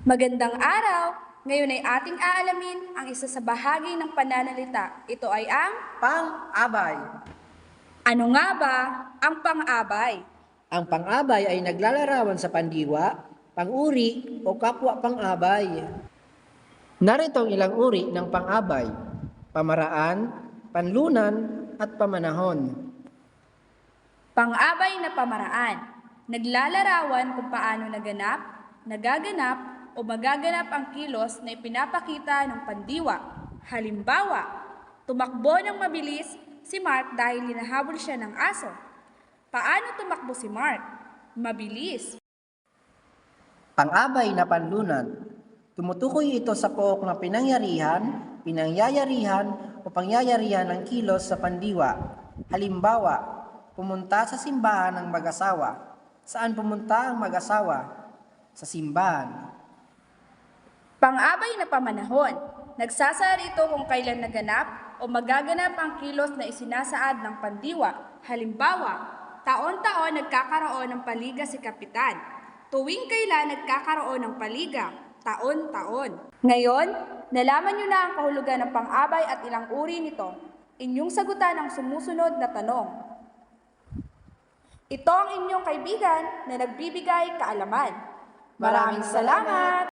Magandang araw! Ngayon ay ating aalamin ang isa sa bahagi ng pananalita. Ito ay ang Pang-abay. Ano nga ba ang pang-abay? Ang pang-abay ay naglalarawan sa pandiwa, pang-uri o kapwa pang-abay. Narito ang ilang uri ng pang-abay, pamaraan, panlunan at pamanahon. Pang-abay na pamaraan. Naglalarawan kung paano naganap, nagaganap o magaganap ang kilos na ipinapakita ng pandiwa. Halimbawa, tumakbo ng mabilis si Mark dahil hinahabol siya ng aso. Paano tumakbo si Mark? Mabilis. Pang-abay na panlunan. Tumutukoy ito sa pook na pinangyarihan, pinangyayarihan o pangyayarihan ng kilos sa pandiwa. Halimbawa, pumunta sa simbahan ng mag-asawa. Saan pumunta ang mag-asawa? Sa simbahan. Pang-abay na pamanahon. Nagsasaad ito kung kailan naganap o magaganap ang kilos na isinasaad ng pandiwa. Halimbawa, taon-taon nagkakaroon ng paliga si Kapitan. Tuwing kailan nagkakaroon ng paliga? Taon-taon. Ngayon, nalaman nyo na ang kahulugan ng pang-abay at ilang uri nito. Inyong sagutan ang sumusunod na tanong. Ito ang inyong kaibigan na nagbibigay kaalaman. Maraming salamat!